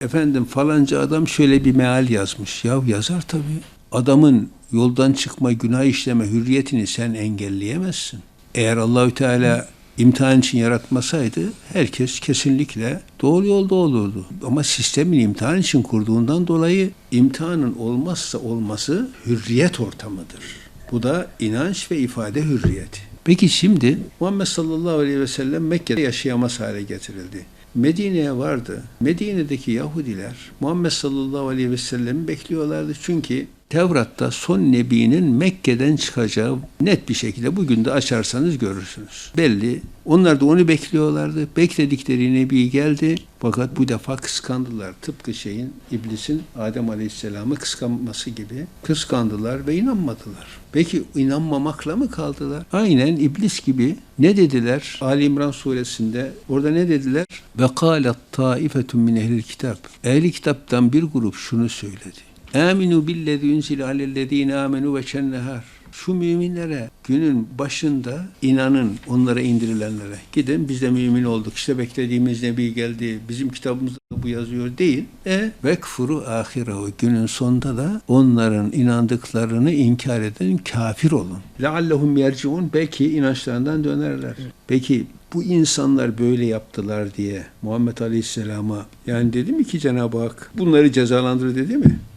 Efendim falanca adam şöyle bir meal yazmış. Ya yazar tabii. Adamın yoldan çıkma, günah işleme hürriyetini sen engelleyemezsin. Eğer Allahü Teala imtihan için yaratmasaydı herkes kesinlikle doğru yolda olurdu. Ama sistemin imtihan için kurduğundan dolayı imtihanın olmazsa olması hürriyet ortamıdır. Bu da inanç ve ifade hürriyeti. Peki şimdi Muhammed sallallahu aleyhi ve sellem Mekke'de yaşayamaz hale getirildi. Medine'ye vardı. Medine'deki Yahudiler Muhammed sallallahu aleyhi ve sellem'i bekliyorlardı. Çünkü Tevrat'ta son nebinin Mekke'den çıkacağı net bir şekilde bugün de açarsanız görürsünüz. Belli. Onlar da onu bekliyorlardı. Bekledikleri nebi geldi. Fakat bu defa kıskandılar. Tıpkı şeyin, iblisin Adem Aleyhisselam'ı kıskanması gibi kıskandılar ve inanmadılar. Peki inanmamakla mı kaldılar? Aynen iblis gibi ne dediler? Ali İmran suresinde orada ne dediler? Ve kâlet taifetun min ehlil kitap. Ehli kitaptan bir grup şunu söyledi. Aminu billezi unzile alellezine amenu ve şennehar. Şu müminlere günün başında inanın onlara indirilenlere. Gidin biz de mümin olduk. İşte beklediğimiz nebi geldi. Bizim kitabımızda bu yazıyor değil. E vekfuru ahirehu. Günün sonunda da onların inandıklarını inkar eden kafir olun. Leallehum yerciun. Belki inançlarından dönerler. Peki bu insanlar böyle yaptılar diye Muhammed Aleyhisselam'a yani dedi mi ki Cenab-ı Hak bunları cezalandır dedi mi?